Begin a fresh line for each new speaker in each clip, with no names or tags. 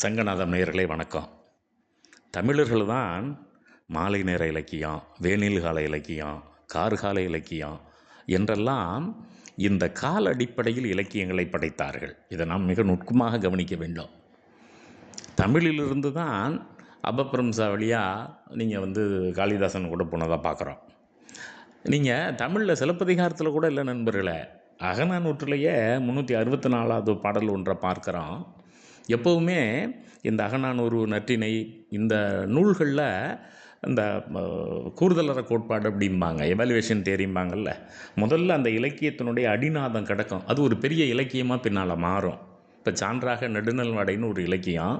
சங்கநாதம் நேயர்களே வணக்கம். தமிழர்கள் தான் மாலை நேர இலக்கியம் வேனில் கால இலக்கியம் கார்கால இலக்கியம் என்றெல்லாம் இந்த கால அடிப்படையில் இலக்கியங்களை படைத்தார்கள். இதை நாம் மிக நுட்பமாக கவனிக்க வேண்டும். தமிழிலிருந்து தான் அபப்பிரம்சா வழியாக நீங்கள் வந்து காளிதாசன் கூட போனதாக பார்க்குறோம் நீங்கள் தமிழில் சிலப்பதிகாரத்தில் கூட இல்லை நண்பர்களே அகநானூற்றிலேயே முந்நூற்றி அறுபத்தி நாலாவது பாடல் ஒன்றை பார்க்குறோம். எப்போவுமே இந்த அகநானூறு நற்றிணை இந்த நூல்களில் இந்த அஹ், கூறுதலற கோட்பாடு அப்படிம்பாங்க எவாலுவேஷன் தேரிம்பாங்கல்ல முதல்ல அந்த இலக்கியத்தினுடைய அடிநாதம் கிடக்கும். அது ஒரு பெரிய இலக்கியமாக பின்னால் மாறும். இப்போ சான்றாக நெடுநல்வாடைன்னு ஒரு இலக்கியம்.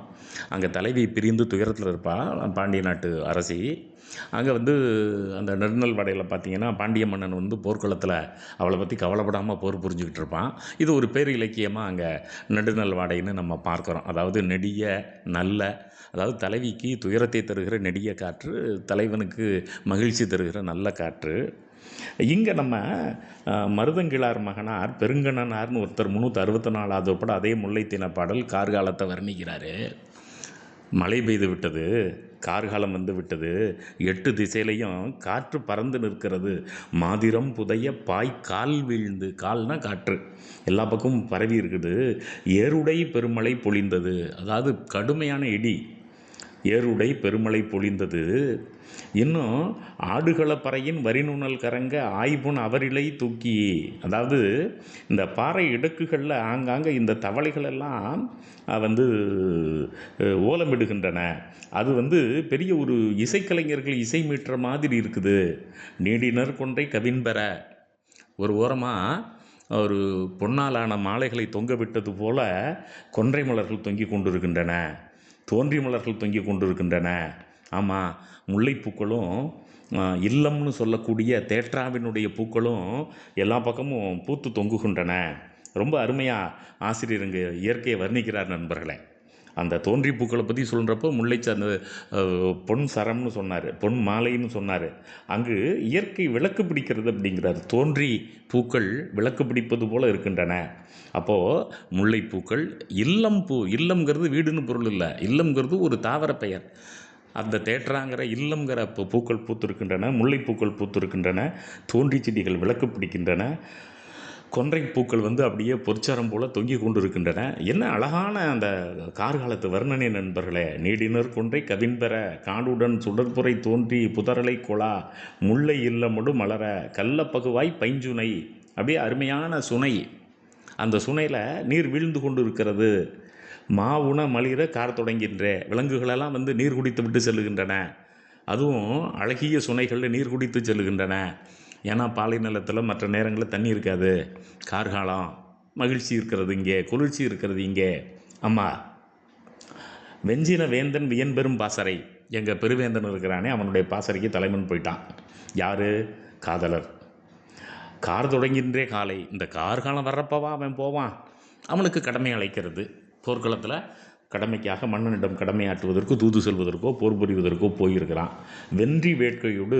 அங்கே தலைவி பிரிந்து துயரத்தில் இருப்பாள் பாண்டிய நாட்டு அரசி. அங்கே வந்து அந்த நெடுநல்வாடையில் பார்த்தீங்கன்னா பாண்டிய மன்னன் வந்து போர்க்களத்தில் அவளை பற்றி கவலைப்படாமல் போர் புரிஞ்சுக்கிட்டு இருப்பான். இது ஒரு பேர் இலக்கியமாக அங்கே நெடுநல்வாடைன்னு நம்ம பார்க்குறோம். அதாவது நெடிய நல்ல அதாவது தலைவிக்கு துயரத்தை தருகிற நெடிய காற்று தலைவனுக்கு மகிழ்ச்சி தருகிற நல்ல காற்று. இங்கே நம்ம மருதங்கிழார் மகனார் பெருங்கணனார்னு ஒருத்தர் முந்நூற்றி அறுபத்தி நாலாவது படம் அதே முல்லைத்தின பாடல் கார்காலத்தை வர்ணிக்கிறாரு. மழை பெய்து விட்டது கார்காலம் வந்து விட்டது எட்டு திசையிலையும் காற்று பறந்து நிற்கிறது மாதிரம் புதைய பாய் கால் வீழ்ந்து கால்னால் காற்று. எல்லா பக்கமும் பரவி இருக்குது ஏருடை பெருமழை பொழிந்தது அதாவது கடுமையான இடி. ஏருடை பெருமழை பொழிந்தது. இன்னும் ஆடுகளப்பறையின் வரிநுணல் கரங்க ஆய்வுன் அவரிலை தூக்கி. அதாவது இந்த பாறை இடுக்குகளில் ஆங்காங்கே இந்த தவளைகளெல்லாம் வந்து ஓலமிடுகின்றன. அது வந்து பெரிய ஒரு இசைக்கலைஞர்கள் இசை மீட்டுற மாதிரி இருக்குது. நீடினர் கொன்றை கவின்பெற ஒரு ஓரமாக ஒரு பொன்னாலான மாலைகளை தொங்க விட்டது போல கொன்றை மலர்கள் தொங்கிக் கொண்டிருக்கின்றன. தோன்றி மலர்கள் தொங்கிக் கொண்டிருக்கின்றன. ஆமாம் முல்லைப்பூக்களும் இல்லம்னு சொல்லக்கூடிய தேற்றாவினுடைய பூக்களும் எல்லா பக்கமும் பூத்து தொங்குகின்றன. ரொம்ப அருமையாக ஆசிரியர் இயற்கையை வர்ணிக்கிறார் நண்பர்களே. அந்த தோன்றி பூக்களை பற்றி சொல்கிறப்போ முல்லை சார்ந்த பொன் சரம்னு சொன்னார் பொன் மாலைன்னு சொன்னார். அங்கு இயற்கை விளக்கு பிடிக்கிறது அப்படிங்கிறார். தோன்றி பூக்கள் விளக்கு பிடிப்பது போல் இருக்கின்றன. அப்போது முல்லைப்பூக்கள் இல்லம் பூ இல்லம்ங்கிறது வீடுன்னு பொருள் இல்லை. இல்லம்ங்கிறது ஒரு தாவர பெயர். அந்த தேற்றாங்கிற இல்லங்கிற பூக்கள் பூத்திருக்கின்றன முல்லைப்பூக்கள் பூத்திருக்கின்றன தோன்றி செடிகள் விளக்கு பிடிக்கின்றன. கொன்றை பூக்கள் வந்து அப்படியே பொற்சரம் போல தொங்கி கொண்டிருக்கின்றன. என்ன அழகான அந்த கார்காலத்து வர்ணனை நண்பர்களே. நீடினர் கொன்றை கவின்பெற காடுடன் சுடற்புரை தோன்றி புதரலை கொலா முல்லை இல்லமடு மலர கல்லப்பகுவாய் பைஞ்சுனை அப்படியே அருமையான சுனை. அந்த சுனையில் நீர் வீழ்ந்து கொண்டு இருக்கிறது மாவுன மலிர கார் தொடங்கின்ற. விலங்குகளெல்லாம் வந்து நீர் குடித்து விட்டு செல்லுகின்றன. அதுவும் அழகிய சுனைகளில் நீர் குடித்து செல்லுகின்றன. ஏன்னா பாலை நிலத்தில் மற்ற நேரங்களில் தண்ணி இருக்காது. கார்காலம் மகிழ்ச்சி இருக்கிறது இங்கே குளிர்ச்சி இருக்கிறது இங்கே. அம்மா வெஞ்சின வேந்தன் வியன்பெரும் பாசறை. எங்கள் பெருவேந்தன் இருக்கிறானே அவனுடைய பாசறைக்கு தலைமன் போயிட்டான். யார்? காதலர். கார் தொடங்கின்றே காலை. இந்த கார்காலம் வர்றப்பவா அவன் போவான்? அவனுக்கு கடமை அழைக்கிறது. போர்க்களத்தில் கடமைக்காக மன்னனிடம் கடமையாற்றுவதற்கோ தூது செல்வதற்கோ போர் புரிவதற்கோ போயிருக்கிறான். வென்றி வேட்கையோடு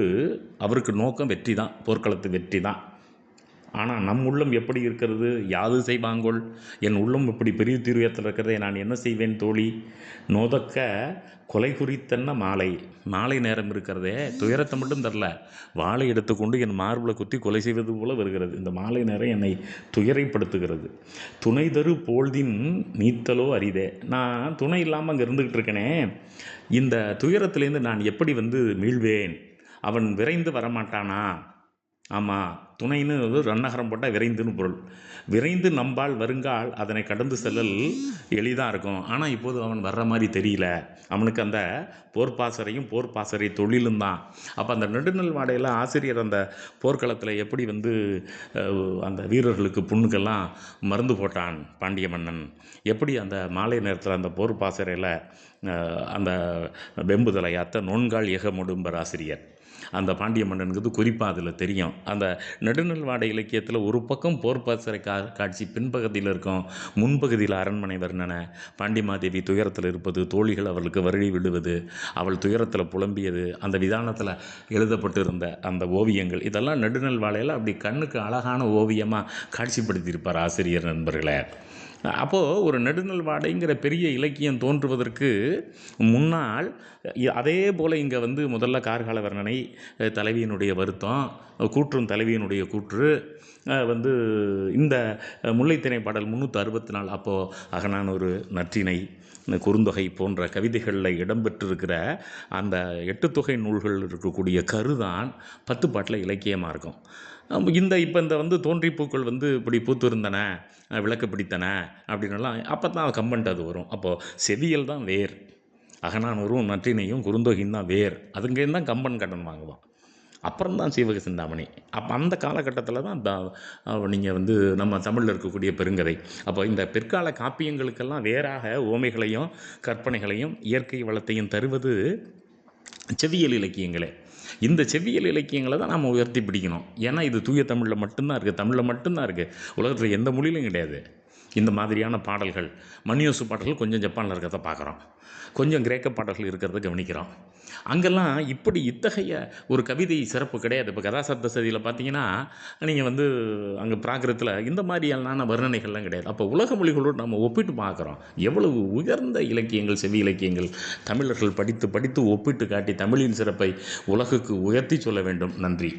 அவருக்கு நோக்கம் வெற்றி தான் போர்க்களத்து வெற்றி தான் ஆனால் நம் உள்ளம் எப்படி இருக்கிறது? யாது செய்வாங்கோள்? என் உள்ளம் இப்படி பெரிய தீர்வத்தில் இருக்கிறதே நான் என்ன செய்வேன் தோழி? நோதக்க கொலை குறித்தன்ன மாலை? மாலை நேரம் இருக்கிறதே துயரத்தை மட்டும் தரல. வாழை எடுத்துக்கொண்டு என் மார்பில் குத்தி கொலை செய்வது போல வருகிறது. இந்த மாலை நேரம் என்னை துயரைப்படுத்துகிறது. துணை தரு போழ்தின் நீத்தலோ அரிதே. நான் துணை இல்லாமல் அங்கே இருந்துக்கிட்டு இருக்கேனே. இந்த துயரத்திலேருந்து நான் எப்படி வந்து மீள்வேன்? அவன் விரைந்து வரமாட்டானா? ஆமாம் துணைன்னு ஒரு ரன்னகரம் போட்டால் விரைந்துன்னு பொருள். விரைந்து நம்பால் வருங்கால் அதனை கடந்து செல்லல் எளிதாக இருக்கும். ஆனால் இப்போது அவன் வர்ற மாதிரி தெரியல. அவனுக்கு அந்த போர்ப்பாசறையும் போர்ப்பாசறை தொழிலும் தான். அப்போ அந்த நெடுநல் வாடையில் ஆசிரியர் அந்த போர்க்களத்தில் எப்படி வந்து அந்த வீரர்களுக்கு புண்ணுக்கெல்லாம் மருந்து போட்டான் பாண்டிய மன்னன். எப்படி அந்த மாலை நேரத்தில் அந்த போர் பாசறையில் அந்த வெம்புதலை யாத்த நோன்கால் ஏகமுடும்பர் ஆசிரியர். அந்த பாண்டிய மன்னனுங்கிறது குறிப்பாக அதில் தெரியும். அந்த நெடுநல்வாட இலக்கியத்தில் ஒரு பக்கம் போர்ப்பாசரை கா காட்சி பின்பகுதியில் இருக்கும் முன்பகுதியில் அரண்மனை வர்ணனை பாண்டிமாதேவி துயரத்தில் இருப்பது தோழிகள் அவளுக்கு வருடி விடுவது அவள் துயரத்தில் புலம்பியது அந்த விதானத்தில் எழுதப்பட்டிருந்த அந்த ஓவியங்கள் இதெல்லாம் நெடுநல்வாடையில் அப்படி கண்ணுக்கு அழகான ஓவியமாக காட்சிப்படுத்தியிருப்பார் ஆசிரியர் நண்பர்களே. அப்போது ஒரு நெடுநல்வாடைங்கிற பெரிய இலக்கியம் தோன்றுவதற்கு முன்னால் அதே போல் இங்கே வந்து முதல்ல கார்கால வர்ணனை தலைவியினுடைய வருத்தம் கூற்றும் தலைவியினுடைய கூற்று வந்து இந்த முல்லைத்திணை பாடல் முந்நூற்றி அறுபத்தி நாலு அப்போது அகனான் ஒரு நற்றினை குறுந்தொகை போன்ற கவிதைகளில் இடம்பெற்றிருக்கிற அந்த எட்டுத்தொகை நூல்கள் இருக்கக்கூடிய கருதான் பத்து பாட்டில் இலக்கியமாக இருக்கும். இந்த இப்போ இந்த வந்து தோன்றி பூக்கள் வந்து இப்படி பூத்திருந்தன விளக்கு பிடித்தன அப்படின்னலாம் அப்போ தான் கம்பன்ட் அது வரும். அப்போது செவியல் தான் வேர். அகனானூரும் நற்றினையும் குறுந்தொகையும் தான் வேர். அதுங்கேருந்து தான் கம்பன் கடன் வாங்குவான். அப்புறம் தான் சீவக சிந்தாமணி. அப்போ அந்த காலகட்டத்தில் தான் நீங்கள் வந்து நம்ம தமிழில் இருக்கக்கூடிய பெருங்கதை. அப்போ இந்த பிற்கால காப்பியங்களுக்கெல்லாம் வேறாக ஓமைகளையும் கற்பனைகளையும் இயற்கை வளத்தையும் தருவது செவியல் இலக்கியங்களே. இந்த செவ்வியல் இலக்கியங்களை தான் நம்ம உயர்த்தி பிடிக்கணும். ஏன்னா இது தூய தமிழில் மட்டும்தான் இருக்குது தமிழில் மட்டும்தான் இருக்குது உலகத்தில் எந்த மொழியிலும் கிடையாது. இந்த மாதிரியான பாடல்கள். மணியோசு பாடல்கள் கொஞ்சம் ஜப்பானில் இருக்கிறத பார்க்குறோம். கொஞ்சம் கிரேக்க பாடல்கள் இருக்கிறத கவனிக்கிறோம். அங்கெல்லாம் இப்படி இத்தகைய ஒரு கவிதை சிறப்பு கிடையாது. இப்போ கதாசப்த சதியில் பார்த்தீங்கன்னா நீங்கள் வந்து அங்கே பிராகிருத்தில் இந்த மாதிரியான வர்ணனைகள்லாம் கிடையாது. அப்போ உலக மொழிகளோடு நம்ம ஒப்பிட்டு பார்க்குறோம். எவ்வளவு உயர்ந்த இலக்கியங்கள் செவி இலக்கியங்கள் தமிழர்கள் படித்து படித்து ஒப்பிட்டு காட்டி தமிழின் சிறப்பை உலகுக்கு உயர்த்தி சொல்ல வேண்டும். நன்றி.